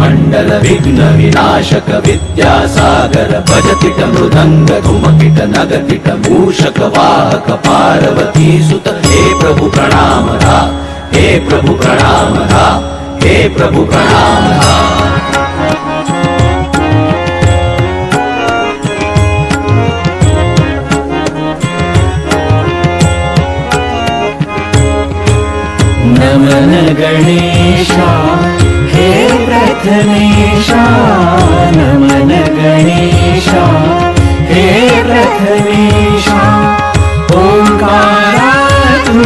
ಮಂಡಲ ವಿಘ್ನ ವಿನಾಶಕ ವಿದ್ಯಾಸಾಗರ ಭಜತಿಟ ಮೃದಂಗ ಧುಮಕಿಟ ನಗತಿಟ ಮೂಷಕ ವಾಹಕ ಪಾರ್ವತಿ ಸುತ. ಹೇ ಪ್ರಭು ಪ್ರಣಾಮ ಹೇ ಪ್ರಭು ಪ್ರಣಾಮ ಹೇ ಪ್ರಭು ಪ್ರಣಾಮ ನಮನ ಗಣೇಶ. प्रथमेशा नमन गणेशा हे प्रथमेशा ओंकारा तू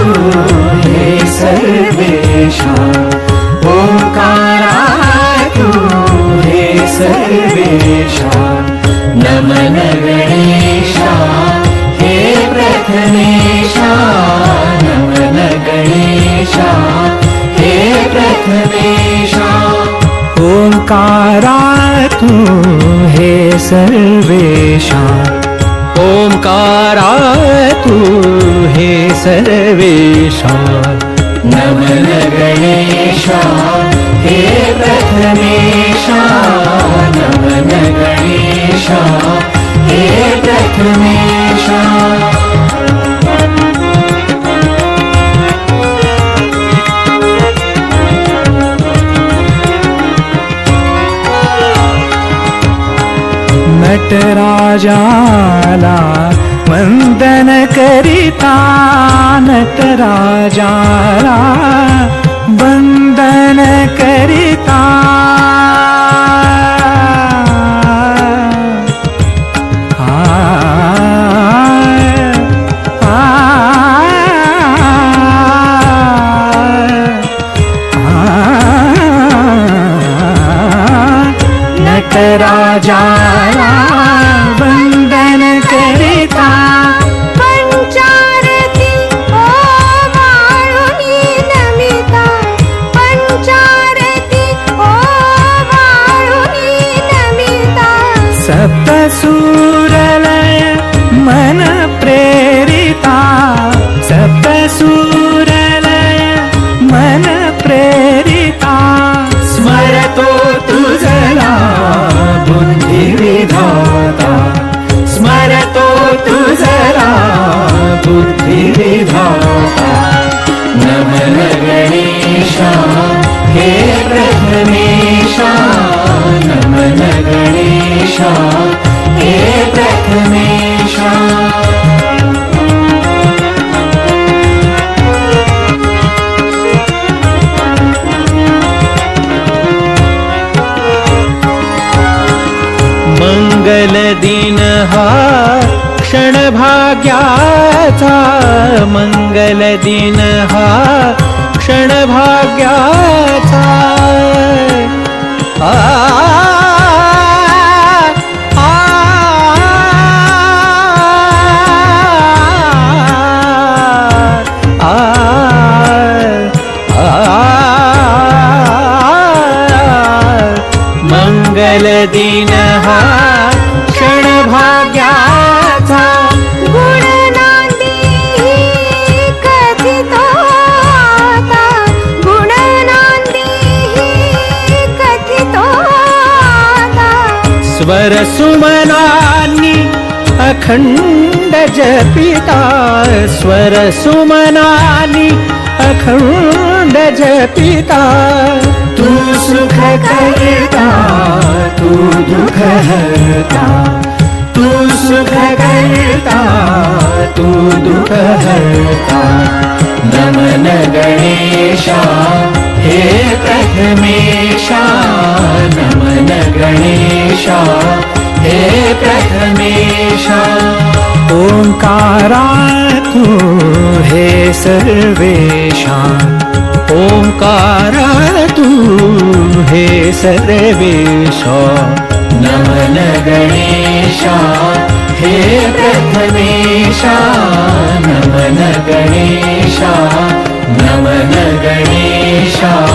हे सर्वेशा तू हे सर्वेशा नमन गणेशा हे प्रथमेशा नमन गणेशा हे प्रथमेशा ओंकारा तू हे सर्वेशा। ओंकारा तू हे सर्वेशा। नमन गणेशा हे प्रथमेशा नमन गणेशा नटराजाला वंदन करिता नटराजाला वंदन करिता आ, बुद्धिविधाता नमन गणेशा हे प्रथमेशा नमन गणेशा हे प्रथमेशा मंगल दिन हा क्षण भाग्याचा मंगल दिन हा क्षण भाग्याचा आ, आ, स्वर स्वरसुमनानि अखण्ड जपिता स्वरसुमनानि अखण्ड जपिता तु सुखकर्ता तू दुःखहर्ता तु सुखकर्ता तु दुःखहर्ता नमन गणेशा हे प्रथमेशा नमन गणेशा हे प्रथमेशा ओंकारा तू हे सर्वेशा ओंकारा तू हे सर्वेशा नमन गणेशा हे प्रथमेशा नमन गणेशा नमन गणेशा।